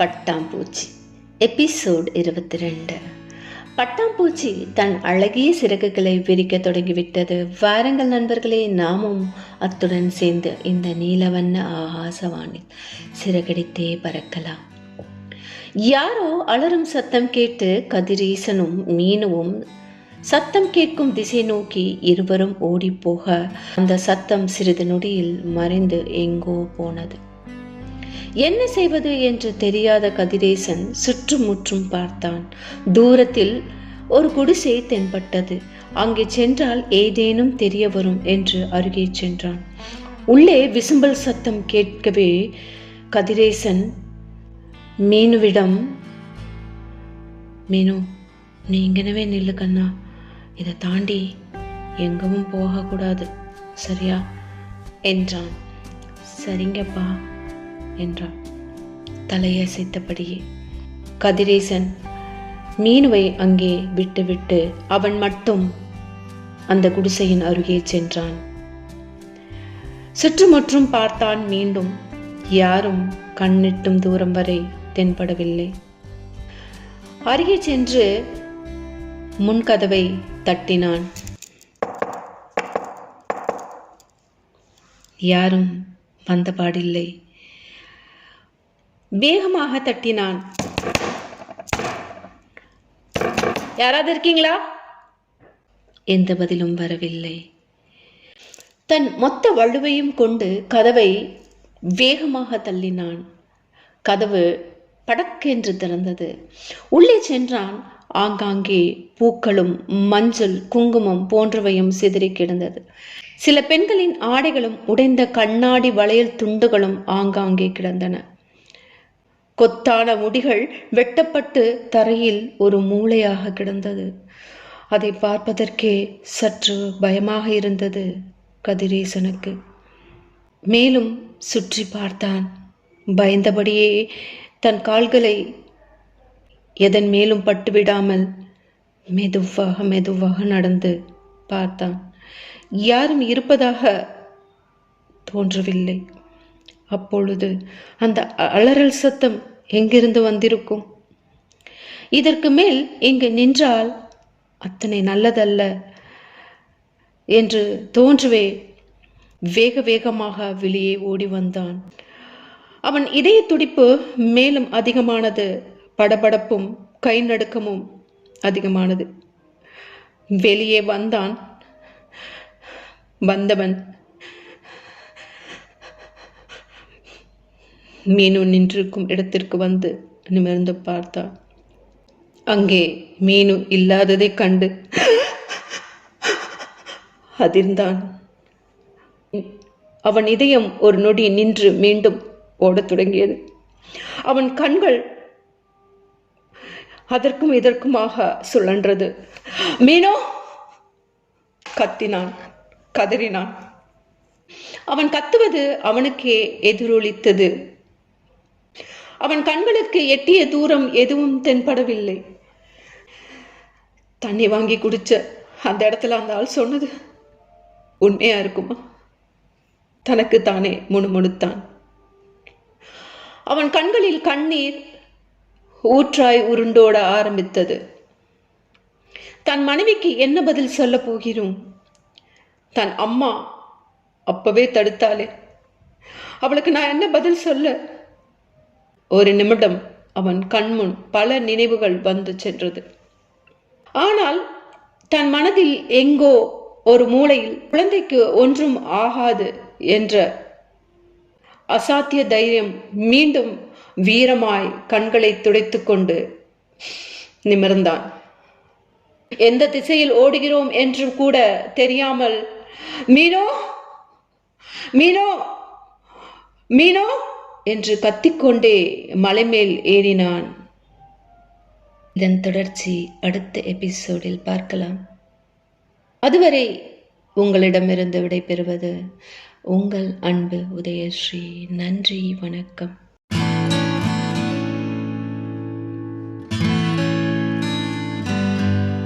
பட்டாம்பூச்சி. எபிசோட் இருபத்தி ரெண்டு பட்டாம்பூச்சி தன் அழகிய சிறகுகளை விரிக்க தொடங்கிவிட்டது. வாருங்கள் நண்பர்களே நாமும் அத்துடன் சேர்ந்து இந்த நீலவண்ண ஆகாசவானில் சிறகடித்தே பறக்கலாம். யாரோ அலறும் சத்தம் கேட்டு கதிரீசனும் மீனுவும் சத்தம் கேட்கும் திசை நோக்கி இருவரும் ஓடிப்போக அந்த சத்தம் சிறிது நொடியில் மறைந்து எங்கோ போனது. என்ன செய்வது என்று தெரியாத கதிரேசன் சுற்றுமுற்றும் பார்த்தான். தூரத்தில் ஒரு குடிசை தென்பட்டது. அங்கே சென்றால் ஏதேனும் தெரிய வரும் என்று அருகே சென்றான். உள்ளே விசும்பல் சத்தம் கேட்கவே கதிரேசன் மீனுவிடம் மீனு நீ இங்கனவே நில்லு கண்ணா. இதை தாண்டி எங்கவும் போகக்கூடாது சரியா? என்றான். சரிங்கப்பா. என்றான். தலையசைத்தபடியே கதிரேசன் மீனுவை அங்கே விட்டுவிட்டு அவன் மட்டும் அந்த குடிசையின் அருகே சென்றான். சுற்றுமுற்றும் பார்த்தான் மீண்டும். யாரும் கண்ணிட்டும் தூரம் வரை தென்படவில்லை. அருகே சென்று முன்கதவை தட்டினான். யாரும் வந்தபாடில்லை வேகமாக தட்டினான். யாராவது இருக்கீங்களா? எந்த பதிலும் வரவில்லை. தன் மொத்த வலுவையும் கொண்டு கதவை வேகமாக தள்ளினான். கதவு படக்கென்று திறந்தது. உள்ளே சென்றான். ஆங்காங்கே பூக்களும் மஞ்சள் குங்குமம் போன்றவையும் சிதறி கிடந்தது. சில பெண்களின் ஆடைகளும் உடைந்த கண்ணாடி வளையல் துண்டுகளும் ஆங்காங்கே கிடந்தன. கொத்தான முடிகள் வெட்டப்பட்டு தரையில் ஒரு மூளையாக கிடந்தது. அதை பார்ப்பதற்கே சற்று பயமாக இருந்தது கதிரேசனுக்கு. மேலும் சுற்றி பார்த்தான். பயந்தபடியே தன் கால்களை எதன் மேலும் பட்டுவிடாமல் மெதுவாக மெதுவாக நடந்து பார்த்தான். யாரும் இருப்பதாக தோன்றவில்லை. அப்பொழுது அந்த அலறல் சத்தம் எங்கிருந்து வந்திருக்கும்? இதற்கு மேல் இங்கு நின்றால் அத்தனை நல்லதல்ல என்று தோன்றுவே. வேக வேகமாக வெளியே ஓடி வந்தான். அவன் இதய துடிப்பு மேலும் அதிகமானது. படபடப்பும் கை நடுக்கமும் அதிகமானது. வெளியே வந்தான். வந்தவன் மீனு நின்றிருக்கும் இடத்திற்கு வந்து நிமிர்ந்து பார்த்தாள் அங்கே மீனு இல்லாததைக் கண்டு அதிர்ந்தான். அவன் இதயம் ஒரு நொடி நின்று மீண்டும் ஓடத் தொடங்கியது. அவன் கண்கள் அதற்கும் இதற்குமாக சுழன்றது. மீனோ! கத்தினான் கதறினான். அவன் கத்துவது அவனுக்கே எதிரொலித்தது. அவன் கண்களுக்கு எட்டிய தூரம் எதுவும் தென்படவில்லை. தண்ணி வாங்கி குடிச்ச அந்த இடத்துல அந்த ஆள் சொன்னது உண்மையா இருக்குமா? தனக்கு தானே முணுமுணுத்தான். அவன் கண்களில் கண்ணீர் ஊற்றாய் உருண்டோட ஆரம்பித்தது. தன் மனைவிக்கு என்ன பதில் சொல்ல போகிறோம்? தன் அம்மா அப்பவே தடுத்தாளே. அவளுக்கு நான் என்ன பதில் சொல்ல ஒரு நிமிடம் அவன் கண்முன் பல நினைவுகள் வந்து சென்றது. ஆனால் தன் மனதில் எங்கோ ஒரு மூலையில் குழந்தைக்கு ஒன்றும் ஆகாது என்ற அசாத்திய தைரியம் மீண்டும் வீரமாய் கண்களை துடைத்துக்கொண்டு நிமிர்ந்தான். எந்த திசையில் ஓடுகிறோம் என்று கூட தெரியாமல் மீனோ மீனோ மீனோ என்று கத்திக்கொண்டே மலைமேல் ஏறினான். இதன் தொடர்ச்சி அடுத்த எபிசோடில் பார்க்கலாம். அதுவரை உங்களிடமிருந்து விடைபெறுவது உங்கள் அன்பு உதயஸ்ரீ. நன்றி வணக்கம்.